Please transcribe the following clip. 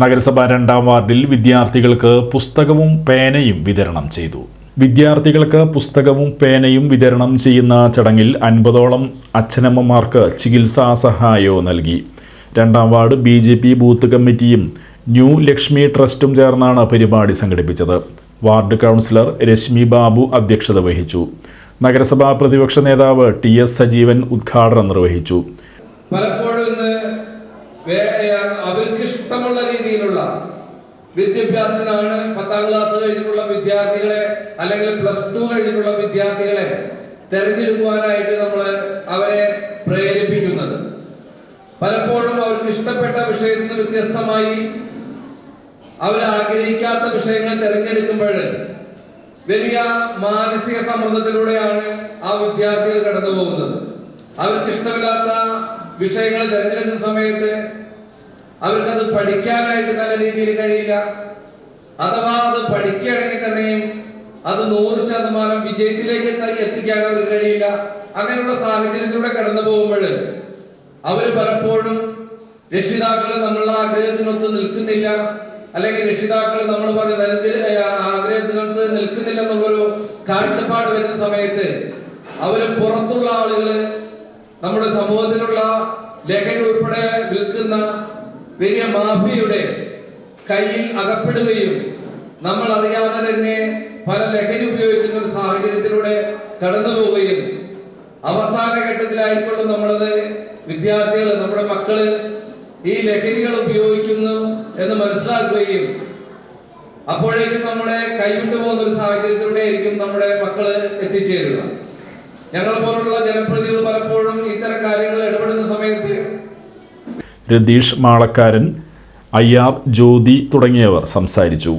നഗരസഭ രണ്ടാം വാർഡിൽ വിദ്യാർത്ഥികൾക്ക് പുസ്തകവും പേനയും വിതരണം ചെയ്തു. വിദ്യാർത്ഥികൾക്ക് പുസ്തകവും പേനയും വിതരണം ചെയ്യുന്ന ചടങ്ങിൽ അൻപതോളം അച്ഛനമ്മമാർക്ക് ചികിത്സാ സഹായവും നൽകി. രണ്ടാം ward B J P booth കമ്മിറ്റിയും ന്യൂ ലക്ഷ്മി ട്രസ്റ്റും ചേർന്നാണ് പരിപാടി സംഘടിപ്പിച്ചത്. വാർഡ് കൗൺസിലർ രശ്മി ബാബു അധ്യക്ഷത വഹിച്ചു. നഗരസഭാ പ്രതിപക്ഷ നേതാവ് ടി എസ് സജീവൻ ഉദ്ഘാടനം നിർവഹിച്ചു. പലപ്പോഴും അവർക്ക് ഇഷ്ടമുള്ള രീതിയിലുള്ള വിദ്യാഭ്യാസത്തിനാണ് പത്താം ക്ലാസ് കഴിഞ്ഞിട്ടുള്ള വിദ്യാർത്ഥികളെ അല്ലെങ്കിൽ പ്ലസ് ടു കഴിഞ്ഞിട്ടുള്ള വിദ്യാർത്ഥികളെ തെരഞ്ഞെടുക്കുവാനായിട്ട് നമ്മൾ അവരെ പ്രേരിപ്പിക്കുന്നത്. പലപ്പോഴും അവർക്ക് ഇഷ്ടപ്പെട്ട വിഷയത്തിൽ നിന്ന് വ്യത്യസ്തമായി അവർ ആഗ്രഹിക്കാത്ത വിഷയങ്ങൾ തിരഞ്ഞെടുക്കുമ്പോൾ വലിയ മാനസിക സമ്മർദ്ദത്തിലൂടെയാണ് ആ വിദ്യാർത്ഥികൾ കടന്നു പോകുന്നത് അവർക്ക് ഇഷ്ടമില്ലാത്ത വിഷയങ്ങൾ തിരഞ്ഞെടുക്കുന്ന സമയത്ത് അവർക്കത് പഠിക്കാനായിട്ട് നല്ല രീതിയിൽ കഴിയില്ല. അഥവാ അത് പഠിക്കുകയാണെങ്കിൽ തന്നെയും അത് നൂറ് ശതമാനം വിജയത്തിലേക്ക് എത്തിക്കാൻ അവർക്ക് കഴിയില്ല. അങ്ങനെയുള്ള സാഹചര്യത്തിലൂടെ കടന്നു പോകുമ്പോൾ അവർ പലപ്പോഴും രക്ഷിതാക്കൾ നമ്മളുടെ ആഗ്രഹത്തിനൊത്ത് നിൽക്കുന്നില്ല. അല്ലെങ്കിൽ രക്ഷിതാക്കൾ നമ്മൾ തരത്തിൽ ആഗ്രഹത്തിനൊത്ത് നിൽക്കുന്നില്ല എന്നുള്ളൊരു കാഴ്ചപ്പാട് വരുന്ന സമയത്ത് അവർ പുറത്തുള്ള ആളുകൾ നമ്മുടെ സമൂഹത്തിലുള്ള ലഹരി ഉൾപ്പെടെ വിൽക്കുന്ന വലിയ മാഫിയുടെ കയ്യിൽ അകപ്പെടുകയും നമ്മൾ അറിയാതെ തന്നെ പല ലഹരി ഉപയോഗിക്കുന്ന ഒരു സാഹചര്യത്തിലൂടെ കടന്നു പോവുകയും അവസാന ഘട്ടത്തിലായിക്കൊണ്ട് നമ്മളത്. വിദ്യാർത്ഥികൾ നമ്മുടെ മക്കൾ ഈ ലഹരികൾ ഉപയോഗിക്കുന്നു എന്ന് മനസ്സിലാക്കുകയും അപ്പോഴേക്കും നമ്മുടെ കൈവിട്ടു പോകുന്ന ഒരു സാഹചര്യത്തിലൂടെ ആയിരിക്കും നമ്മുടെ മക്കൾ എത്തിച്ചേരുക. ഞങ്ങളെ പോലുള്ള ജനപ്രതിനിധികൾ പലപ്പോഴും ഇത്തരം കാര്യങ്ങളിൽ ഇടപെടുന്ന സമയത്ത് രതീഷ് മാളക്കാരൻ അയ്യാർ ജ്യോതി തുടങ്ങിയവർ സംസാരിച്ചു.